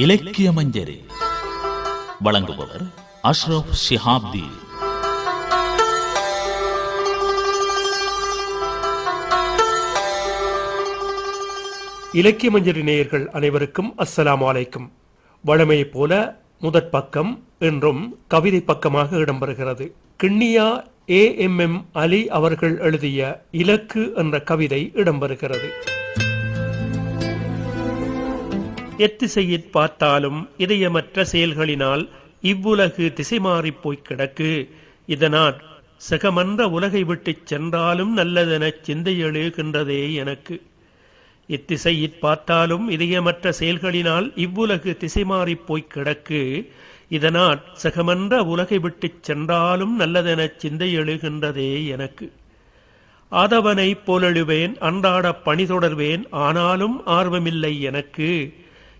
இலக்கிய மஞ்சரி வழங்குபவர் அஷ்ரப் ஷிஹாப்தி. இலக்கிய மஞ்சரி நேயர்கள் அனைவருக்கும் அஸ்ஸலாம் வலைக்கும் வழமையைப் போல முதற் பக்கம் என்றும் கவிதை பக்கமாக இடம்பெறுகிறது. Kinniya A M M Ali அவர்கள் எழுதிய இலக்கு என்ற கவிதை இடம்பெறுகிறது. எத்திசையிற் பார்த்தாலும் இதயமற்ற செயல்களினால் இவ்வுலகு திசை மாறிப் போய்க் கிடக்கு. இதனால் சகமன்ற உலகை விட்டுச் சென்றாலும் நல்லதெனச் சிந்தை எழுகின்றதே எனக்கு. இத்திசையிற் பார்த்தாலும் இதயமற்ற செயல்களினால் இவ்வுலகு திசை மாறிப் போய்க் கிடக்கு. இதனால் சகமன்ற உலகை விட்டுச் சென்றாலும் நல்லதெனச் சிந்தை எழுகின்றதே எனக்கு. ஆதவனைப் போலெழுவேன் அன்றாடப் பணி தொடர்வேன் ஆனாலும் ஆர்வமில்லை எனக்கு.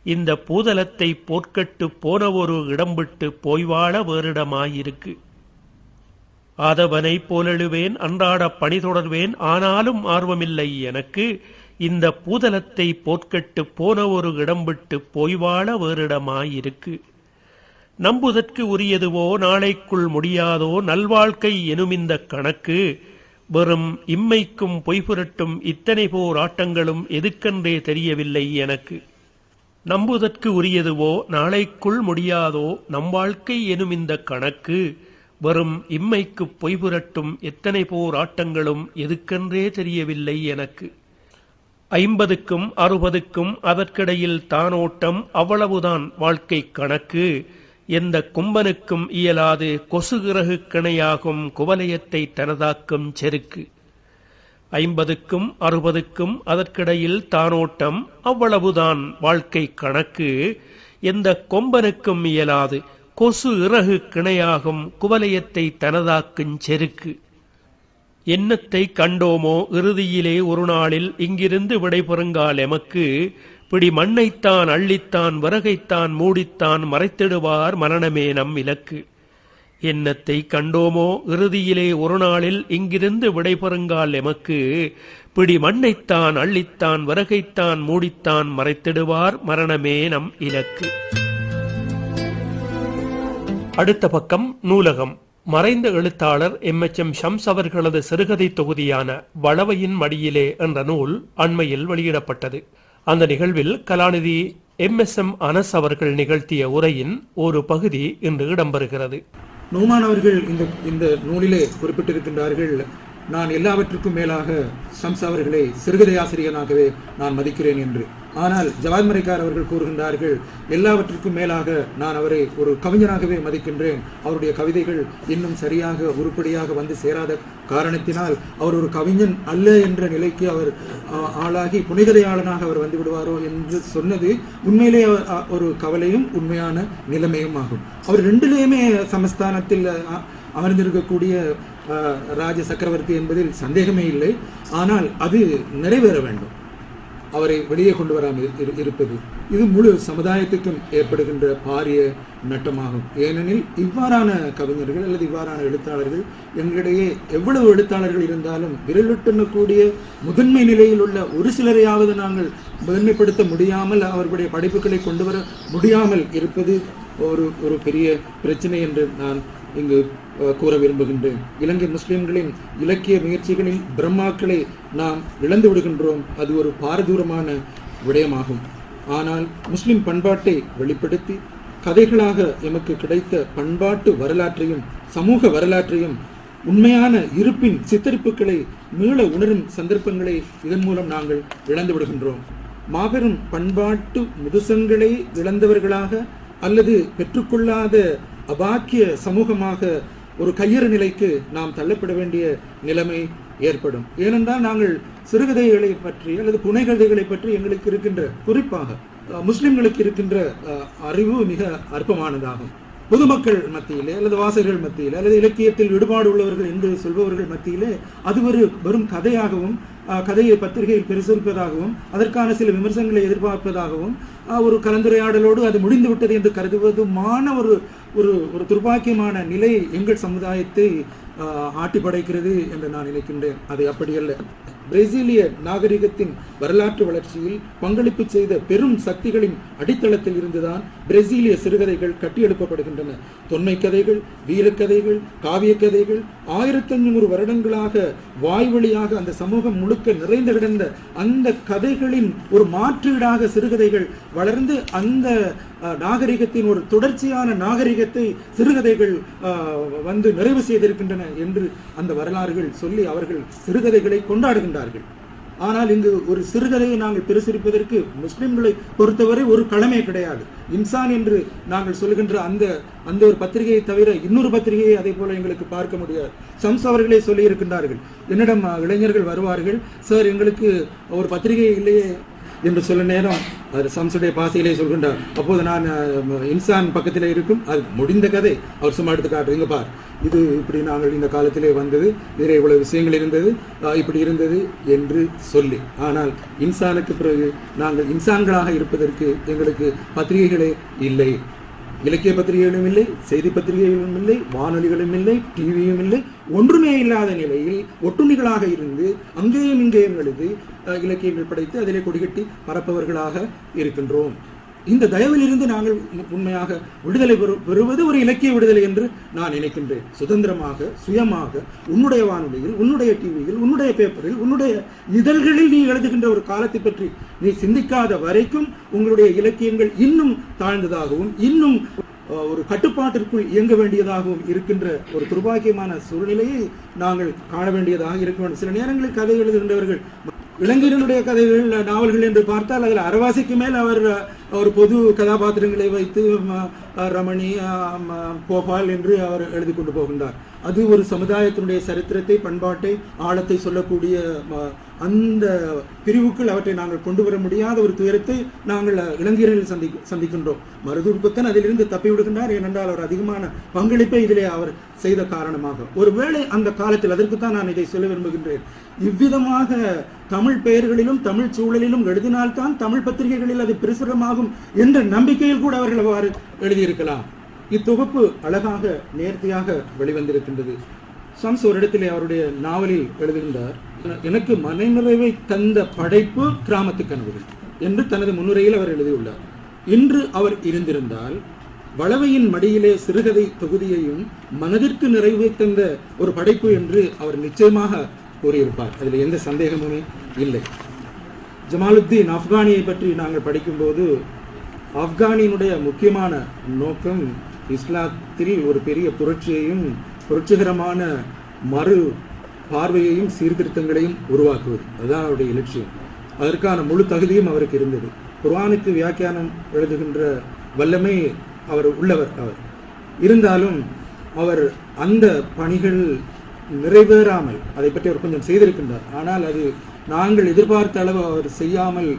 இந்த பூதலத்தை போர்க்கட்டு போன ஒரு இடம் விட்டு போய்வாழ வேறிடமாயிருக்கு. ஆதவனைப் போலெழுவேன் அன்றாடப் பணி தொடர்வேன் ஆனாலும் ஆர்வமில்லை எனக்கு. இந்த பூதலத்தை போர்க்கட்டு போன ஒரு இடம் விட்டு போய்வாழ வேறிடமாயிருக்கு. நம்புதற்கு உரியதுவோ நாளைக்குள் முடியாதோ நல்வாழ்க்கை எனுமிந்த கணக்கு வெறும் இம்மைக்கும் பொய்புரட்டும் இத்தனை போர் ஆட்டங்களும் எதுக்கென்றே தெரியவில்லை எனக்கு. நம்புதற்கு உரியதுவோ நாளைக்குள் முடியாதோ நம் வாழ்க்கை எனும் இந்த கணக்கு வரும் இம்மைக்கு பொய்புரட்டும் எத்தனை போராட்டங்களும் எதுக்கென்றே தெரியவில்லை எனக்கு. ஐம்பதுக்கும் அறுபதுக்கும் அதற்கிடையில் தானோட்டம் அவ்வளவுதான் வாழ்க்கை கணக்கு. எந்த கும்பனுக்கும் இயலாது கொசுகிறகு கிணையாகும் குவலயத்தை தனதாக்கும் செருக்கு. ஐம்பதுக்கும் அறுபதுக்கும் அதற்கிடையில் தானோட்டம் அவ்வளவுதான் வாழ்க்கை கணக்கு. எந்த கொம்பனுக்கும் இயலாது. கொசு இறகு கிணையாகும் குவலயத்தை தனதாக்குஞ் செருக்கு. எண்ணத்தை கண்டோமோ? இறுதியிலே ஒரு நாளில் இங்கிருந்து விடைபெறுங்கால் எமக்கு. பிடி மண்ணைத்தான் அள்ளித்தான் விறகைத்தான் மூடித்தான் மறைத்திடுவார் மரணமே நம் இலக்கு. என்னத்தை கண்டோமோ? இறுதியிலே ஒரு நாளில் இங்கிருந்து விடைபெறுங்கால் எமக்கு. பிடி மண்ணைத்தான் அள்ளித்தான் வருகைத்தான் மூடித்தான் மறைத்திடுவார் மரணமே நம் இலக்கு. அடுத்த பக்கம் நூலகம். மறைந்த எழுத்தாளர் எம். எச். எம். ஷம்ஸ் அவர்களது சிறுகதை தொகுதியான வளவையின் மடியிலே என்ற நூல் அண்மையில் வெளியிடப்பட்டது. அந்த நிகழ்வில் கலாநிதி எம். எஸ். எம். அனஸ் அவர்கள் நிகழ்த்திய உரையின் ஒரு பகுதி இன்று இடம்பெறுகிறது. நோமான் அவர்கள் இந்த இந்த நூலிலே குறிப்பிட்டிருக்கின்றார்கள் நான் எல்லாவற்றுக்கும் மேலாக சம்ஸ் அவர்களை சிறுகதை ஆசிரியனாகவே நான் மதிக்கிறேன் என்று. ஆனால் ஜவாத் மரைக்கார் அவர்கள் கூறுகின்றார்கள் எல்லாவற்றிற்கும் மேலாக நான் அவரை ஒரு கவிஞராகவே மதிக்கின்றேன். அவருடைய கவிதைகள் இன்னும் சரியாக உருப்படியாக வந்து சேராத காரணத்தினால் அவர் ஒரு கவிஞன் அல்ல என்ற நிலைக்கு அவர் ஆளாகி புனிதரையாளனாக அவர் வந்து விடுவாரோ என்று சொன்னது உண்மையிலே ஒரு கவலையும் உண்மையான நிலைமையும் ஆகும். அவர் ரெண்டுலேயுமே சமஸ்தானத்தில் அமர்ந்திருக்கக்கூடிய ராஜ சக்கரவர்த்தி என்பதில் சந்தேகமே இல்லை. ஆனால் அது நிறைவேற வேண்டும். அவரை வெளியே கொண்டு வராமல் இரு- இருப்பது. இது முழு சமுதாயத்துக்கும் ஏற்படுகின்ற பாரிய நட்டமாகும். ஏனெனில் இவ்வாறான கவிஞர்கள் அல்லது இவ்வாறான எழுத்தாளர்கள் எங்களிடையே எவ்வளவு எழுத்தாளர்கள் இருந்தாலும் விரலுட்டக்கூடிய முதன்மை நிலையில் உள்ள ஒரு சிலரையாவது நாங்கள் முதன்மைப்படுத்த முடியாமல் அவர்களுடைய படைப்புகளை கொண்டு வர முடியாமல் இருப்பது ஒரு ஒரு பெரிய பிரச்சனை என்று நான் இங்கு கூற விரும்புகின்றேன். இலங்கை முஸ்லிம்களின் இலக்கிய முயற்சிகளில் பிரம்மாக்களை நாம் இழந்து விடுகின்றோம். அது ஒரு பாரதூரமான விடயமாகும். ஆனால் முஸ்லிம் பண்பாட்டை வெளிப்படுத்தி கதைகளாக எமக்கு கிடைத்த பண்பாட்டு வரலாற்றையும் சமூக வரலாற்றையும் உண்மையான இருப்பின் சித்தரிப்புகளை மீள உணரும் சந்தர்ப்பங்களை இதன் மூலம் நாங்கள் இழந்து விடுகின்றோம். மாபெரும் பண்பாட்டு முதுசங்களை இழந்தவர்களாக அல்லது பெற்றுக்கொள்ளாத அபாக்கிய சமூகமாக ஒரு கையறு நிலைக்கு நாம் தள்ளப்பட வேண்டிய நிலைமை ஏற்படும். ஏனென்றால் நாங்கள் சிறுகதைகளை பற்றி அல்லது புனைகதைகளை பற்றி எங்களுக்கு இருக்கின்ற குறிப்பாக முஸ்லிம்களுக்கு இருக்கின்ற அறிவு மிக அற்பமானதாகும். பொதுமக்கள் மத்தியிலே அல்லது வாசகர்கள் மத்தியிலே அல்லது இலக்கியத்தில் ஈடுபாடு உள்ளவர்கள் என்று சொல்பவர்கள் மத்தியிலே அது ஒரு வெறும் கதையாகவும் கதையை பத்திரிகையில் பிரசுரிப்பதாகவும் அதற்கான சில விமர்சனங்களை எதிர்பார்ப்பதாகவும் ஒரு கலந்துரையாடலோடு அது முடிந்துவிட்டது என்று கருதுவதுமான ஒரு ஒரு ஒரு துர்பாக்கியமான நிலை எங்கள் சமுதாயத்தை ஆட்டி படைக்கிறது என்று நான் நினைக்கின்றேன். அது அப்படியல்ல பிரேசிலிய நாகரிகத்தின் வரலாற்று வளர்ச்சியில் பங்களிப்பு செய்த பெரும் சக்திகளின் அடித்தளத்தில் இருந்துதான் பிரேசிலிய சிறுகதைகள் கட்டியெழுப்பப்படுகின்றன. தொன்மை கதைகள் வீரக்கதைகள் காவிய கதைகள் ஆயிரத்தி ஐநூறு வருடங்களாக வாய்வழியாக அந்த சமூகம் முழுக்க நிறைந்து கிடந்த அந்த கதைகளின் ஒரு மாற்றீடாக சிறுகதைகள் வளர்ந்து அந்த நாகரிகத்தின் ஒரு தொடர்ச்சியான நாகரிகத்தை சிறுகதைகள் வந்து நிறைவு செய்திருக்கின்றன என்று அந்த வரலாறுகள் சொல்லி அவர்கள் சிறுகதைகளை கொண்டாடுகின்றார்கள். ஆனால் இங்கு ஒரு சிறுகதையை நாங்கள் பிரசுரிப்பதற்கு முஸ்லிம்களை பொறுத்தவரை ஒரு கடமை கிடையாது. இன்சான் என்று நாங்கள் சொல்கின்ற அந்த அந்த ஒரு பத்திரிகையை தவிர இன்னொரு பத்திரிகையை அதே போல எங்களுக்கு பார்க்க முடியாது. சம்ஸ் அவர்களே சொல்லி இருக்கின்றார்கள் என்னிடம் இளைஞர்கள் வருவார்கள் சார் எங்களுக்கு ஒரு பத்திரிகை இல்லையே என்று சொல்ல நேரம் அது சம்சுடைய பாசையிலே சொல்கின்றார். அப்போது நான் இன்சான் பக்கத்தில் இருக்கும் அது முடிந்த கதை. அவர் சும்மா எடுத்து காட்டுறீங்க பார் இது இப்படி நாங்கள் இந்த காலத்திலே வந்தது இதில் இவ்வளவு விஷயங்கள் இருந்தது இப்படி இருந்தது என்று சொல்லி. ஆனால் இன்சானுக்கு பிறகு நாங்கள் இன்சான்களாக இருப்பதற்கு எங்களுக்கு பத்திரிகைகளே இல்லை. இலக்கிய பத்திரிகைகளும் இல்லை செய்தி பத்திரிகைகளும் இல்லை வானொலிகளும் இல்லை டிவியும் இல்லை ஒன்றுமே இல்லாத நிலையில் ஒட்டுண்ணிகளாக இருந்து அங்கேயும் இங்கேயும் எழுதி அஹ், இலக்கியங்கள் படைத்து அதிலே கொடிகட்டி பரப்பவர்களாக இருக்கின்றோம். இந்த தயவிலிருந்து நாங்கள் உண்மையாக விடுதலை பெறுவது ஒரு இலக்கிய விடுதலை என்று நான் நினைக்கின்றேன். சுதந்திரமாக சுயமாக உன்னுடைய வானொலியில் உன்னுடைய டிவியில் உன்னுடைய பேப்பரில் உன்னுடைய இதழ்களில் நீ எழுதுகின்ற ஒரு காலத்தை பற்றி நீ சிந்திக்காத வரைக்கும் உங்களுடைய இலக்கியங்கள் இன்னும் தாழ்ந்ததாகவும் இன்னும் ஒரு கட்டுப்பாட்டிற்குள் இயங்க வேண்டியதாகவும் இருக்கின்ற ஒரு துர்பாக்கியமான சூழ்நிலையை நாங்கள் காண வேண்டியதாக இருக்க வேண்டும். சில நேரங்களில் கதை எழுதுகின்றவர்கள் இளைஞர்களுடைய கதைகள் நாவல்கள் என்று பார்த்தால் அதில் அரவாசிக்கு மேல் அவர் அவர் ஒரு பொது கதாபாத்திரங்களை வைத்து ரமணி கோபால் என்று அவர் எழுதி கொண்டு போகின்றார். அது ஒரு சமுதாயத்தினுடைய சரித்திரத்தை பண்பாட்டை ஆழத்தை சொல்லக்கூடிய அந்த பிரிவுக்குள் அவற்றை நாங்கள் கொண்டு வர முடியாத ஒரு துயரத்தை நாங்கள் இளைஞர்களில் சந்தி சந்திக்கின்றோம். மருதூர் புத்தன் அதிலிருந்து தப்பி விடுகின்றார். ஏனென்றால் அவர் அதிகமான பங்களிப்பை இதிலே அவர் செய்த காரணமாக. ஒருவேளை அந்த காலத்தில் அதற்கு தான் நான் இதை சொல்ல விரும்புகின்றேன். இவ்விதமாக தமிழ் பெயர்களிலும் தமிழ் சூழலிலும் எழுதினால்தான் தமிழ் பத்திரிகைகளில் அது பிரசுரமாகும் என்ற நம்பிக்கையில் கூட அவர்கள் அவ்வாறு எழுதியிருக்கலாம். இத்தொகுப்பு அழகாக நேர்த்தியாக வெளிவந்திருக்கின்றது. சம்ஸ் ஒரு இடத்திலே அவருடைய நாவலில் எழுதுகின்றார் எனக்கு மனநிறைவை தந்த படைப்பு கிராமத்து கனவுகள் என்று தனது முன்னுரையில் அவர் எழுதியுள்ளார். இன்று அவர் இருந்திருந்தால் வளவையின் மடியிலே சிறுகதை தொகுதியையும் மனதிற்கு நிறைவு தந்த ஒரு படைப்பு என்று அவர் நிச்சயமாக கூறியிருப்பார். அதில் எந்த சந்தேகமுமே இல்லை. ஜமாலுத்தீன் ஆப்கானியை பற்றி நாங்கள் படிக்கும்போது ஆப்கானியினுடைய முக்கியமான நோக்கம் இஸ்லாத்தில் ஒரு பெரிய புரட்சியையும் புரட்சிகரமான மறு பார்வையையும் சீர்திருத்தங்களையும் உருவாக்குவது. அதுதான் அவருடைய இலட்சியம் அதற்கான முழு தகுதியும் அவருக்கு இருந்தது. குர்ஆனுக்கு வியாக்கியானம் எழுதுகின்ற வல்லமை அவர் உள்ளவர் அவர். இருந்தாலும் அவர் அந்த பணிகள் நிறைவேறாமல் அதை பற்றி அவர் கொஞ்சம் செய்திருக்கின்றார். ஆனால் அது நாங்கள் எதிர்பார்த்த அளவு அவர் செய்யாமல்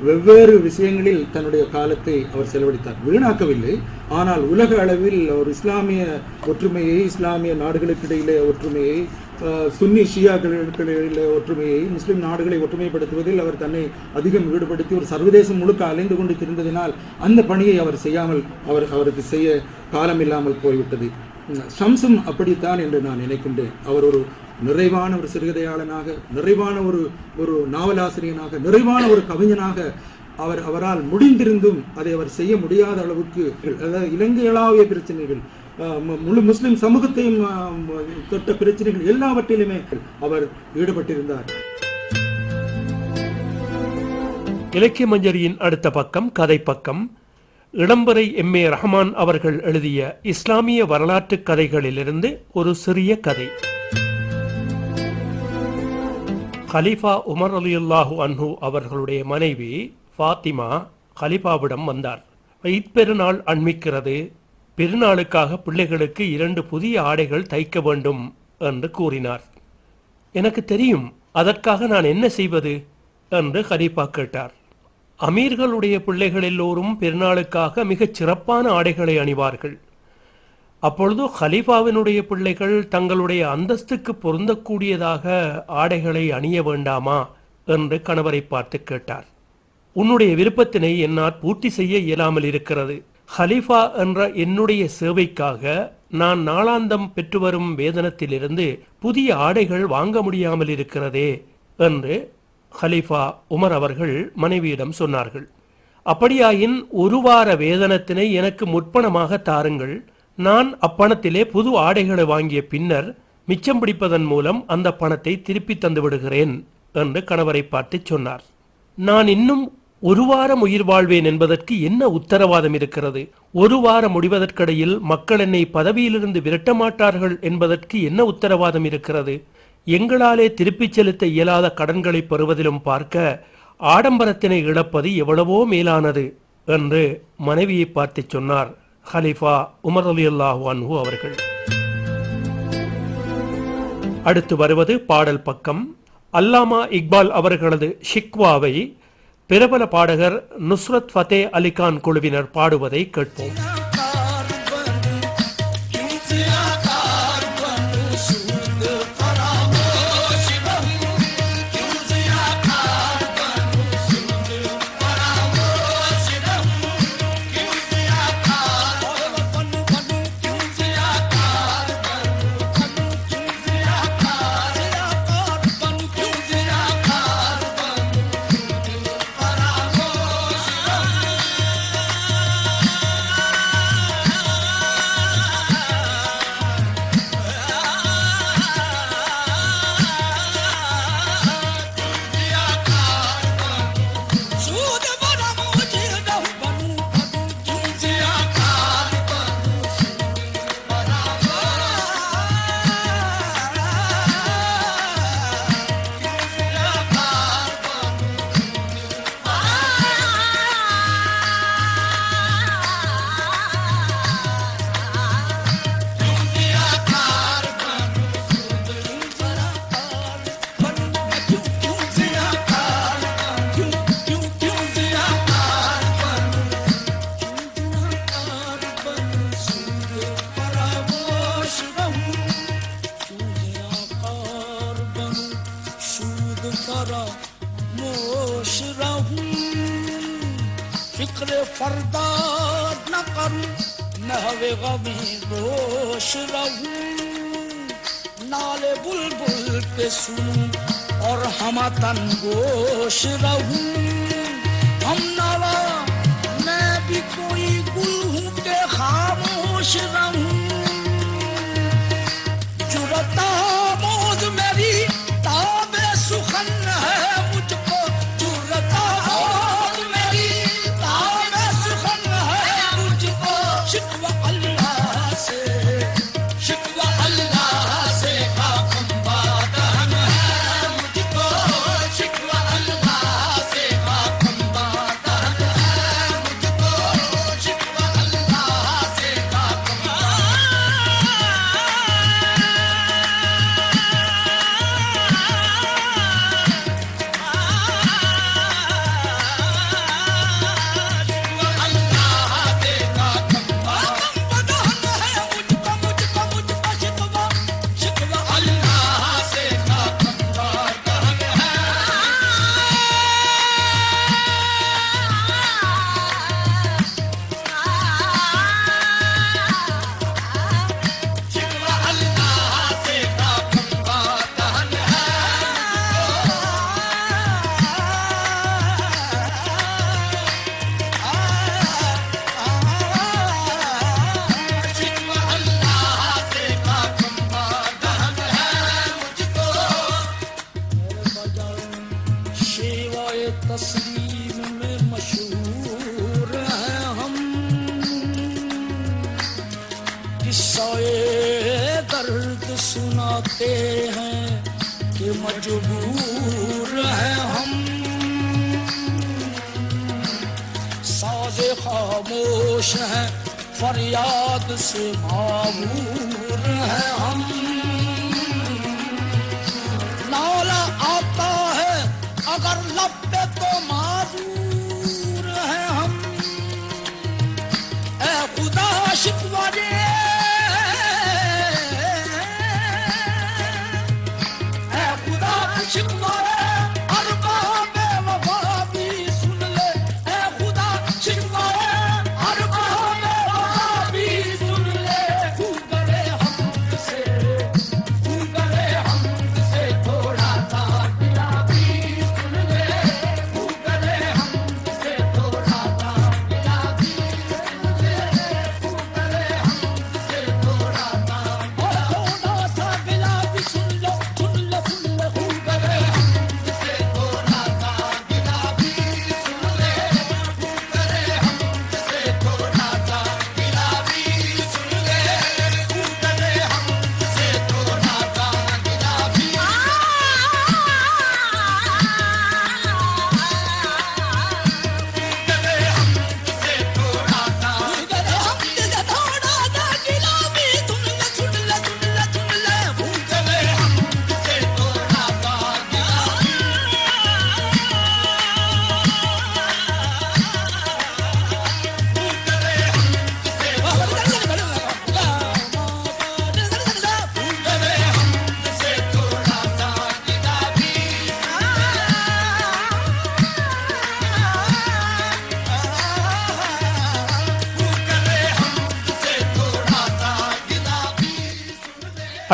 வெவ்வேறு விஷயங்களில் தன்னுடைய காலத்தை அவர் செலவழித்தார். வீணாக்கவில்லை. ஆனால் உலக அளவில் ஒரு இஸ்லாமிய ஒற்றுமையை இஸ்லாமிய நாடுகளுக்கு இடையிலே ஒற்றுமையை அஹ், சுன்னி ஷியாக்களுக்கிடையில ஒற்றுமையை முஸ்லிம் நாடுகளை ஒற்றுமைப்படுத்துவதில் அவர் தன்னை அதிகம் ஈடுபடுத்தி ஒரு சர்வதேசம் முழுக்க அலைந்து கொண்டு திரிந்ததினால் அந்த பணியை அவர் செய்யாமல் அவர் அவருக்கு செய்ய காலம் இல்லாமல் போய்விட்டது. சம்சம் அப்படித்தான் என்று நான் நினைக்கின்றேன். அவர் ஒரு நிறைவான ஒரு சிறுகதையாளனாக நிறைவான ஒரு ஒரு நாவலாசிரியனாக நிறைவான ஒரு கவிஞனாக அவர் அவரால் முடிந்திருந்தும் அதை அவர் செய்ய முடியாத அளவுக்கு அதாவது இலங்கையளாவிய பிரச்சனைகள் அஹ், முழு முஸ்லிம் சமூகத்தையும் தொட்ட பிரச்சனைகள் எல்லாவற்றிலுமே அவர் ஈடுபட்டிருந்தார். இலக்கிய மஞ்சரியின் அடுத்த பக்கம் கதை பக்கம் இளம்பரை எம். ஏ. ரஹமான் அவர்கள் எழுதிய இஸ்லாமிய வரலாற்று கதைகளிலிருந்து ஒரு சிறிய கதை. கலிஃபா உமர் அலியுல்லாஹு அன்ஹு அவர்களுடைய மனைவி ஃபாத்திமா கலீஃபாவிடம் வந்தார். ஈத் பெருநாள் அண்மிக்கிறது பெருநாளுக்காக பிள்ளைகளுக்கு இரண்டு புதிய ஆடைகள் தைக்க வேண்டும் என்று கூறினார். எனக்கு தெரியும். அதற்காக நான் என்ன செய்வது? என்று ஹலீஃபா கேட்டார். அமீர்களுடைய பிள்ளைகள் எல்லோரும் பெருநாளுக்காக மிகச் சிறப்பான ஆடைகளை அணிவார்கள். அப்பொழுது ஹலீஃபாவினுடைய பிள்ளைகள் தங்களுடைய அந்தஸ்துக்கு பொருந்தக்கூடியதாக ஆடைகளை அணிய வேண்டாமா? என்று கணவரை பார்த்து கேட்டார். உன்னுடைய விருப்பத்தினை என்னால் பூர்த்தி செய்ய இயலாமல் இருக்கிறது. ஹலீஃபா என்ற என்னுடைய சேவைக்காக நான் நாளாந்தம் பெற்று வரும் வேதனத்திலிருந்து புதிய ஆடைகள் வாங்க முடியாமல் இருக்கிறதே என்று ஹலீஃபா உமர் அவர்கள் மனைவியிடம் சொன்னார்கள் அப்படியாயின் ஒரு வார வேதனத்தினை எனக்கு முற்பணமாக தாருங்கள். நான் அப்பணத்திலே புது ஆடைகளை வாங்கிய பின்னர் மிச்சம் பிடிப்பதன் மூலம் அந்த பணத்தை திருப்பி தந்து விடுகிறேன் என்று கணவரை பார்த்து சொன்னார். நான் இன்னும் ஒரு வாரம் உயிர் வாழ்வேன் என்பதற்கு என்ன உத்தரவாதம் இருக்கிறது? ஒரு வாரம் முடிவதற்கிடையில் மக்கள் என்னை பதவியிலிருந்து விரட்ட மாட்டார்கள் என்பதற்கு என்ன உத்தரவாதம் இருக்கிறது? எங்களாலே திருப்பிச் செலுத்த இயலாத கடன்களை பெறுவதிலும் பார்க்க ஆடம்பரத்தினை இழப்பது எவ்வளவோ மேலானது என்று மனைவியை பார்த்து சொன்னார் ஹலிஃபா உமர் அலி அல்லாஹு அவர்கள். அடுத்து வருவது பாடல் பக்கம். அல்லாமா இக்பால் அவர்களது ஷிக்வாவை பிரபல பாடகர் நுஸ்ரத் ஃபதே அலிகான் குழுவினர் பாடுவதை கேட்போம். غمی روش رہوں نال بلبل پہ سنوں اور ہم تن گوش رہوں ہم نالا میں بھی کوئی گل ہوں کہ خاموش رہوں جڑتا खामोश हैं फरियाद से मामूर हैं हम। नाला आता है अगर लब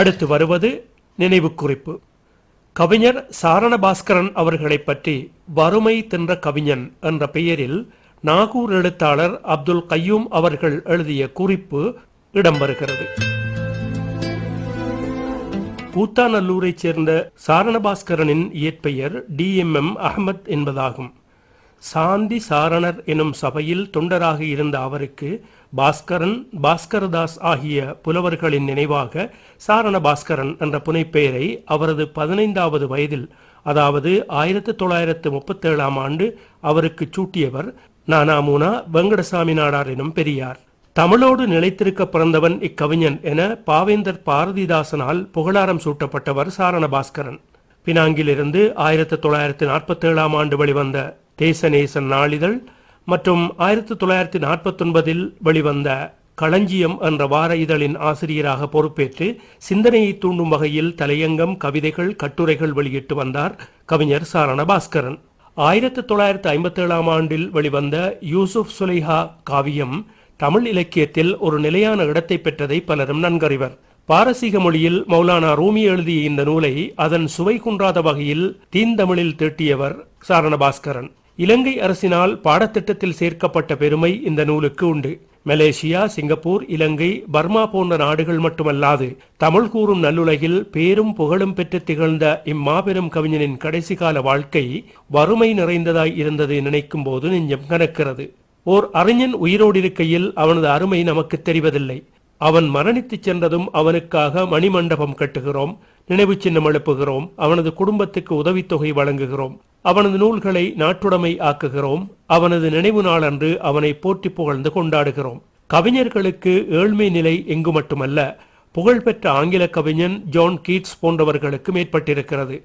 அடுத்து வருவது நினைவு குறிப்பு கவிஞர் சாரண பாஸ்கரன் அவர்களைப் பற்றி வறுமை தின்ற கவிஞன் என்ற பெயரில் நாகூர் எழுத்தாளர் அப்துல் கையூம் அவர்கள் எழுதிய குறிப்பு இடம்பெறுகிறது கூத்தாநல்லூரைச் சேர்ந்த சாரணபாஸ்கரனின் இயற்பெயர் டி எம் எம் அகமத் என்பதாகும். சாந்தி சாரணர் எனும் சபையில் தொண்டராக இருந்த அவருக்கு பாஸ்கரன் பாஸ்கரதாஸ் ஆகிய புலவர்களின் நினைவாக சாரண பாஸ்கரன் என்ற புனைப்பெயரை அவரது பதினைந்தாவது வயதில் அதாவது ஆயிரத்தி தொள்ளாயிரத்து முப்பத்தேழாம் ஆண்டு அவருக்கு சூட்டியவர் நானாமுனா வெங்கடசாமி நாடார் எனும் பெரியார். தமிழோடு நிலைத்திருக்க பிறந்தவன் இக்கவிஞன் என பாவேந்தர் பாரதிதாசனால் புகழாரம் சூட்டப்பட்டவர் சாரண பாஸ்கரன். பினாங்கிலிருந்து ஆயிரத்தி தொள்ளாயிரத்தி நாற்பத்தி ஏழாம் ஆண்டு வெளிவந்த தேசநேசன் நாளிதழ் மற்றும் ஆயிரத்தி தொள்ளாயிரத்தி நாற்பத்தொன்பதில் வெளிவந்த களஞ்சியம் என்ற வார இதழின் ஆசிரியராக பொறுப்பேற்று சிந்தனையை தூண்டும் வகையில் தலையங்கம் கவிதைகள் கட்டுரைகள் வெளியிட்டு வந்தார் கவிஞர் சாரண பாஸ்கரன் ஆயிரத்தி தொள்ளாயிரத்தி ஐம்பத்தி ஏழாம் ஆண்டில் வெளிவந்த யூசுப் சுலைஹா காவியம் தமிழ் இலக்கியத்தில் ஒரு நிலையான இடத்தை பெற்றதை பலரும் நன்கறிவர். பாரசீக மொழியில் மௌலானா ரூமி எழுதிய இந்த நூலை அதன் சுவை குன்றாத வகையில் தீந்தமிழில் தீட்டியவர் சாரண பாஸ்கரன் இலங்கை அரசினால் பாடத்திட்டத்தில் சேர்க்கப்பட்ட பெருமை இந்த நூலுக்கு உண்டு. மலேசியா சிங்கப்பூர் இலங்கை பர்மா போன்ற நாடுகள் மட்டுமல்லாது தமிழ் கூறும் நல்லுலகில் பேரும் புகழும் பெற்று திகழ்ந்த இம்மாபெரும் கவிஞனின் கடைசி கால வாழ்க்கை வறுமை நிறைந்ததாய் இருந்தது நினைக்கும் போது நெஞ்சம் கனக்கிறது. ஓர் அறிஞன் உயிரோடு இருக்கையில் அவனது அருமை நமக்கு தெரிவதில்லை. அவன் மரணித்துச் சென்றதும் அவனுக்காக மணிமண்டபம் கட்டுகிறோம். நினைவு சின்னம் எழுப்புகிறோம். அவனது குடும்பத்துக்கு உதவித்தொகை வழங்குகிறோம். அவனது நூல்களை நாட்டுடைமை ஆக்குகிறோம். அவனது நினைவு நாளன்று அவனை போற்றி புகழ்ந்து கொண்டாடுகிறோம். கவிஞர்களுக்கு ஏழ்மை நிலை எங்கு மட்டுமல்ல புகழ்பெற்ற ஆங்கில கவிஞன் ஜான் கீட்ஸ் போன்றவர்களுக்கும் ஏற்பட்டிருக்கிறது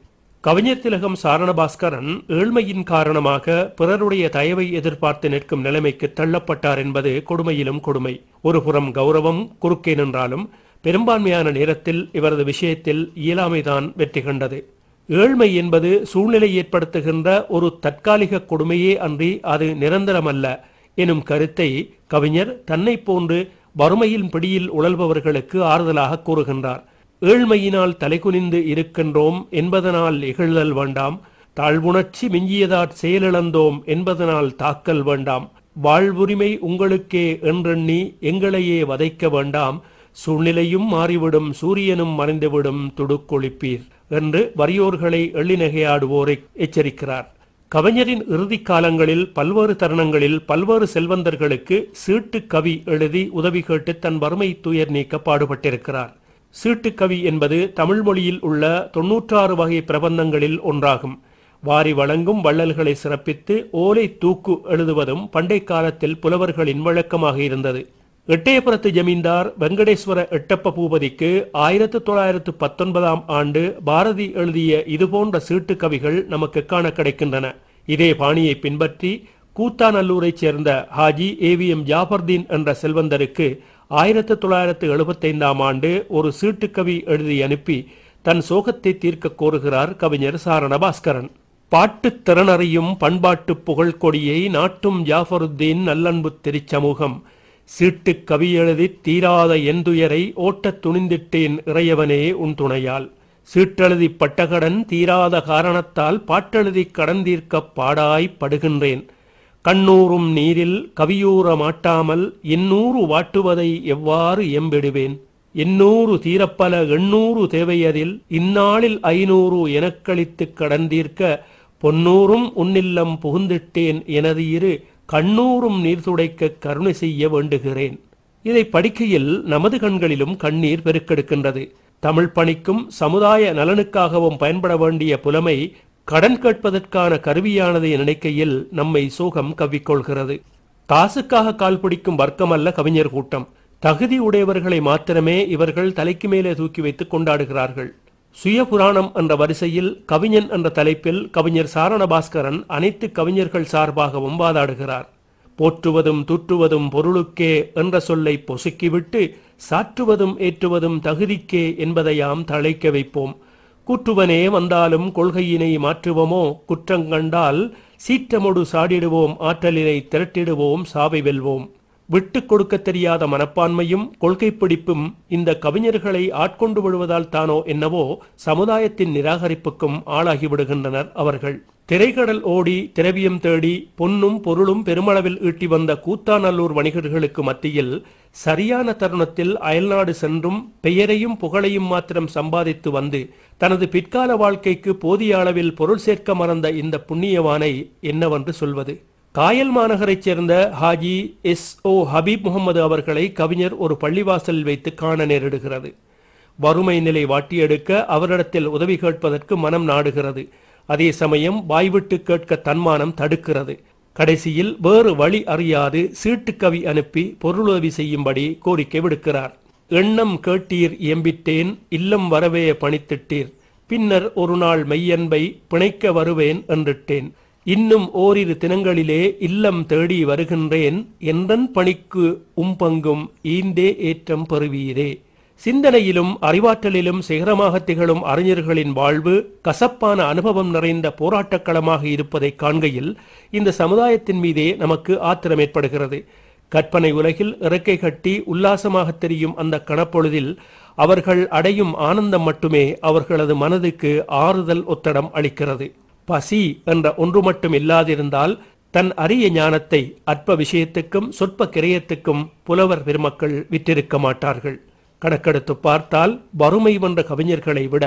கவிஞர் திலகம் சாரணபாஸ்கரன் ஏழ்மையின் காரணமாக பிறருடைய தயவை எதிர்பார்த்து நிற்கும் நிலைமைக்கு தள்ளப்பட்டார் என்பது கொடுமையிலும் கொடுமை. ஒருபுறம் கௌரவம் குறுக்கே நின்றாலும் பெரும்பான்மையான நேரத்தில் இவரது விஷயத்தில் இயலாமைதான் வெற்றி கண்டது. ஏழ்மை என்பது சூழ்நிலை ஏற்படுத்துகின்ற ஒரு தற்காலிக கொடுமையே அன்றி அது நிரந்தரமல்ல எனும் கருத்தை கவிஞர் தன்னை போன்று வறுமையின் பிடியில் உழல்பவர்களுக்கு ஆறுதலாக கூறுகின்றார். ஏழ்மையினால் தலைகுனிந்து இருக்கின்றோம் என்பதனால் இகழ்தல் வேண்டாம். தாழ்வுணர்ச்சி மிஞ்சியதாற் செயலிழந்தோம் என்பதனால் தாக்கல் வேண்டாம். வாழ்வுரிமை உங்களுக்கே என்றெண்ணி எங்களையே வதைக்க வேண்டாம். சூழ்நிலையும் மாறிவிடும் சூரியனும் மறைந்துவிடும் துடுக்கொழிப்பீர். என்று வறியோர்களை எள்ளிநகையாடுவோரை எச்சரிக்கிறார். கவிஞரின் இறுதி காலங்களில் பல்வேறு தருணங்களில் பல்வேறு செல்வந்தர்களுக்கு சீட்டு கவி எழுதி உதவி கேட்டு தன் வறுமை துயர் நீக்க பாடுபட்டிருக்கிறார். சீட்டு கவி என்பது தமிழ் மொழியில் உள்ள தொன்னூற்றாறு வகை பிரபந்தங்களில் ஒன்றாகும். வாரி வழங்கும் வள்ளல்களை சிறப்பித்து ஓலை தூக்கு எழுதுவதும் பண்டை காலத்தில் புலவர்களின் வழக்கமாக இருந்தது. எட்டயபுரத்து ஜமீன்தார் வெங்கடேஸ்வர எட்டப்ப பூபதிக்கு ஆயிரத்து தொள்ளாயிரத்து பத்தொன்பதாம் ஆண்டு பாரதி எழுதிய இதுபோன்ற சீட்டு கவிகள் நமக்கு காண கிடைக்கின்றன. இதே பாணியை பின்பற்றி கூத்தாநல்லூரைச் சேர்ந்த ஹாஜி ஏவிஎம் ஜாபர்தீன் என்ற செல்வந்தருக்கு ஆயிரத்து தொள்ளாயிரத்து எழுபத்தைந்தாம் ஆண்டு ஒரு சீட்டுக்கவி எழுதி அனுப்பி தன் சோகத்தை தீர்க்க கோருகிறார் கவிஞர் சாரண பாஸ்கரன் பாட்டுத் திறனறியும் பண்பாட்டு புகழ் கொடியை நாட்டும் ஜாஃபருத்தீன் நல்லன்பு திருச்சமூகம். சீட்டுக் கவி எழுதி தீராத எந்துயரை ஓட்டத் துணிந்திட்டேன் இறையவனே உன் துணையால். சீட்டெழுதி பட்டகடன் தீராத காரணத்தால் பாட்டெழுதிக் கடன் தீர்க்கப் பாடாய்ப் படுகின்றேன். கண்ணூறும் நீரில் கவியூற மாட்டாமல் எண்ணூறு வாட்டுவதை எவ்வாறு எம்பிடுவேன் எண்ணூறு தீரப்பல எண்ணூறு தேவையதில் இந்நாளில் ஐநூறு எனக்களித்து கடன் தீர்க்க பொன்னூறும் உன்னில்லம் புகுந்திட்டேன் எனது இரு கண்ணூரும் நீர் துடைக்க கருணை செய்ய வேண்டுகிறேன். இதை படிக்கையில் நமது கண்களிலும் கண்ணீர் பெருக்கெடுக்கின்றது. தமிழ் பணிக்கும் சமுதாய நலனுக்காகவும் பயன்பட வேண்டிய புலமை கடன் கேட்பதற்கான கருவியானதை நினைக்கையில் நம்மை சோகம் கவ்விக்கொள்கிறது. காசுக்காக கால் பிடிக்கும் வர்க்கமல்ல கவிஞர் கூட்டம். தகுதி உடையவர்களை மாத்திரமே இவர்கள் தலைக்கு மேலே தூக்கி வைத்து கொண்டாடுகிறார்கள். சுயபுராணம் என்ற வரிசையில் கவிஞன் என்ற தலைப்பில் கவிஞர் சாரணபாஸ்கரன் அனைத்து கவிஞர்கள் சார்பாகவும் வாதாடுகிறார். போற்றுவதும் தூற்றுவதும் பொருளுக்கே என்ற சொல்லை பொசுக்கிவிட்டு சாற்றுவதும் ஏற்றுவதும் தகுதிக்கே என்பதையாம் தழைக்க வைப்போம். கூற்றுவனே வந்தாலும் கொள்கையினை மாற்றுவோமோ? குற்றங்கண்டால் சீற்றமொடு சாடிடுவோம் ஆற்றலினை திரட்டிடுவோம் சாவை வெல்வோம். விட்டு கொடுக்க தெரியாத மனப்பான்மையும் கொள்கை பிடிப்பும் இந்த கவிஞர்களை ஆட்கொண்டு விடுவதால் தானோ என்னவோ சமுதாயத்தின் நிராகரிப்புக்கும் ஆளாகி விடுகின்றனர் அவர்கள். திரைக்கடல் ஓடி திரவியம் தேடி பொன்னும் பொருளும் பெருமளவில் ஈட்டி வந்த கூத்தாநல்லூர் வணிகர்களுக்கு மத்தியில் சரியான தருணத்தில் அயல்நாடு சென்றும் பெயரையும் புகழையும் மாத்திரம் சம்பாதித்து வந்து தனது பிற்கால வாழ்க்கைக்கு போதிய அளவில் பொருள் சேர்க்க மறந்த இந்த புண்ணியவானை என்னவென்று சொல்வது? காயல் மாநகரைச் சேர்ந்த ஹாஜி எஸ் ஓ ஹபீப் முகமது அவர்களை கவிஞர் ஒரு பள்ளிவாசலில் வைத்து காண நேரிடுகிறது. வறுமை நிலை வாட்டியெடுக்க அவரிடத்தில் உதவி கேட்பதற்கு மனம் நாடுகிறது. அதே சமயம் வாய்விட்டு கேட்க தன்மானம் தடுக்கிறது. கடைசியில் வேறு வழி அறியாது சீட்டுக்கவி அனுப்பி பொருளுதவி செய்யும்படி கோரிக்கை விடுக்கிறார். எண்ணம் கேட்டீர் எம்பிட்டேன் இல்லம் வரவே பணித்திட்டீர். பின்னர் ஒரு நாள் மெய்யன்பை பிணைக்க வருவேன் என்றிட்டேன். இன்னும் ஓரிரு தினங்களிலே இல்லம் தேடி வருகின்றேன். என்றன் பணிக்கு உம் பங்கும் ஈந்தே ஏற்றம் பெறுவீரே. சிந்தனையிலும் அறிவாற்றலிலும் சிகரமாக திகழும் அறிஞர்களின் வாழ்வு கசப்பான அனுபவம் நிறைந்த போராட்டக்களமாக இருப்பதை காண்கையில் இந்த சமுதாயத்தின் மீதே நமக்கு ஆத்திரம் ஏற்படுகிறது. கற்பனை உலகில் இறக்கை கட்டி உல்லாசமாக தெரியும் அந்த கணப்பொழுதில் அவர்கள் அடையும் ஆனந்தம் மட்டுமே அவர்களது மனதுக்கு ஆறுதல் ஒத்தடம் அளிக்கிறது. பசி என்ற ஒன்று மட்டும் இல்லாதிருந்தால் தன் அரிய ஞானத்தை அற்ப விஷயத்துக்கும் சொற்ப கிரயத்துக்கும் புலவர் பெருமக்கள் விற்றிருக்க மாட்டார்கள். கணக்கெடுத்து பார்த்தால் வறுமை வென்ற கவிஞர்களை விட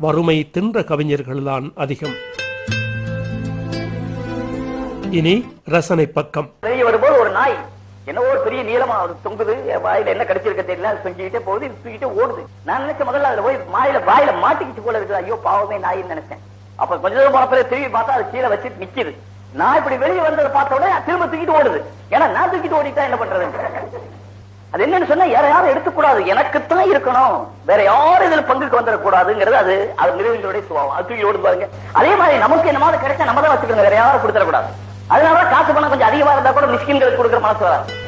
வறுமை தின்ற கவிஞர்கள்தான் அதிகம். இனி ரசனை பக்கம். வெளியே வரும்போது ஒரு நாய் என்னவோ ஒரு பெரிய நீளமா அது தொங்குது வாயில என்ன கிடைச்சிருக்க தெரியல அது தொங்கிக்கிட்டே போகுது இது தூக்கிட்டே ஓடுது. நான் நினைச்ச முதல்ல அதுல போய் வாயில வாயில மாட்டிக்கிச்சு போல இருக்குது. ஐயோ பாவமே நாயின்னு நினைச்சேன். அப்ப கொஞ்ச தூரம் போன பிறகு திரும்பி பார்த்தா அது கீழே வச்சு நிக்குது. நான் இப்படி வெளியே வந்ததை பார்த்த உடனே திரும்ப தூக்கிட்டு ஓடுது. ஏன்னா நான் தூக்கிட்டு ஓடிட்டா என்ன பண்றது? அது என்னன்னு சொன்னா யார யாரும் எடுத்துக்கூடாது எனக்குத்தான் இருக்கணும். வேற யாரும் இதுல பங்குக்கு வந்துடக்கூடாதுங்கிறது அது அது மிருகங்களுடைய சுபாவம். அது தூக்கி ஓடு பாருங்க. அதே மாதிரி நமக்கு என்னமாவது கிடைச்சா நம்ம தான் வச்சுக்கணும். வேற யாரும் கொடுத்துடக்கூடாது. அதனால காசு பணம் கொஞ்சம் அதிகமா இருந்தா கூட மிஸ்கின்களுக்கு கொடுக்குற மனசு வராது.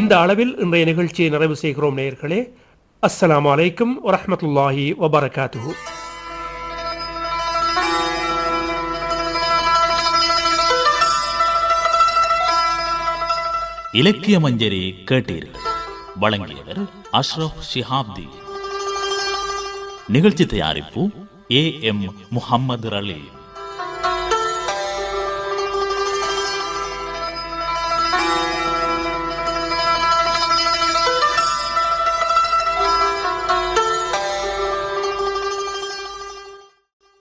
இந்த அளவில் இன்றைய நிகழ்ச்சியை நிறைவு செய்கிறோம் நேயர்களே. அஸ்லாம் வலைக்கம் வரமத்துல்லாஹி வபரகாத்து இலக்கிய மஞ்சரி கேட்டீர்கள். வழங்கியவர் அஷ்ரப் ஷிஹாப்தி. நிகழ்ச்சி தயாரிப்பு ஏ எம் முஹம்மது ரலீம்